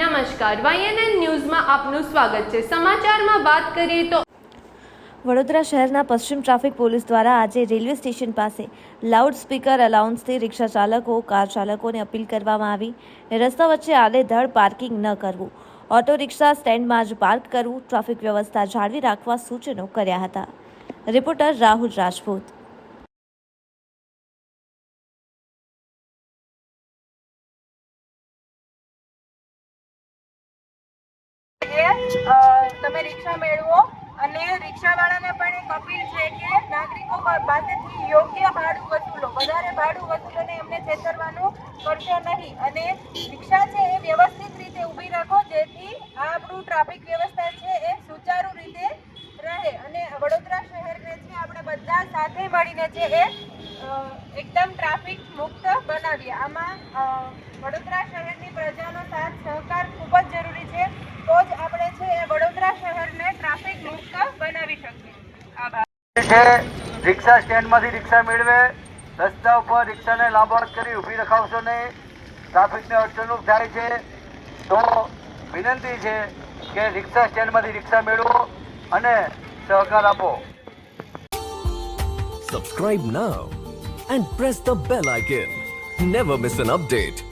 નમસ્કાર વાયએનએન ન્યૂઝમાં આપનું સ્વાગત છે. સમાચારમાં વાત કરીએ તો વડોદરા શહેરના પશ્ચિમ ટ્રાફિક પોલીસ દ્વારા આજે રેલવે સ્ટેશન પાસે લાઉડ સ્પીકર અલાઉન્સથી રિક્ષા ચાલકો, કાર ચાલકોને અપીલ કરવામાં આવી. રસ્તા વચ્ચે આડેધડ પાર્કિંગ ન કરવું. ઓટો રિક્ષા સ્ટેન્ડમાં જ પાર્ક કરવું. ટ્રાફિક વ્યવસ્થા જાળવી રાખવા સૂચનો કર્યા હતા. રિપોર્ટર રાહુલ રાજપૂત. તમે રિક્ષા મેળવો અને રિક્ષાવાળાને પણ એક અપીલ છે કે નાગરિકો પાસેથી યોગ્ય ભાડું વસૂલો. વધારે ભાડું વસૂલોને એમને છેતરવાનું કરશો નહીં અને રિક્ષા છે એ વ્યવસ્થિત રીતે ઊભી રાખો, જેથી આ આપણું ટ્રાફિક વ્યવસ્થા છે એ સુચારુ રીતે રહે. અને વડોદરા શહેરને છે આપણે બધા સાથે મળીને છે એ એકદમ ટ્રાફિક મુક્ત બનાવીએ. આમાં વડોદરા શહેરની પ્રજાનો સાથ સહકાર ખૂબ જ જરૂરી છે તો જ આપણે છે એ વડોદરા શહેરને ટ્રાફિક મુક્ત શકીએ. છે રિક્ષા સ્ટેન્ડમાંથી રિક્ષા મેળવે રસ્તા ઉપર રિક્ષાને લાંબોળ કરી ઊભી રખાવશો નહીં ટ્રાફિકને અડચણરૂપ થાય છે તો વિનંતી છે કે રિક્ષા સ્ટેન્ડમાંથી રિક્ષા મેળવો અને સહકાર આપો. Subscribe now and press the bell icon never miss an update.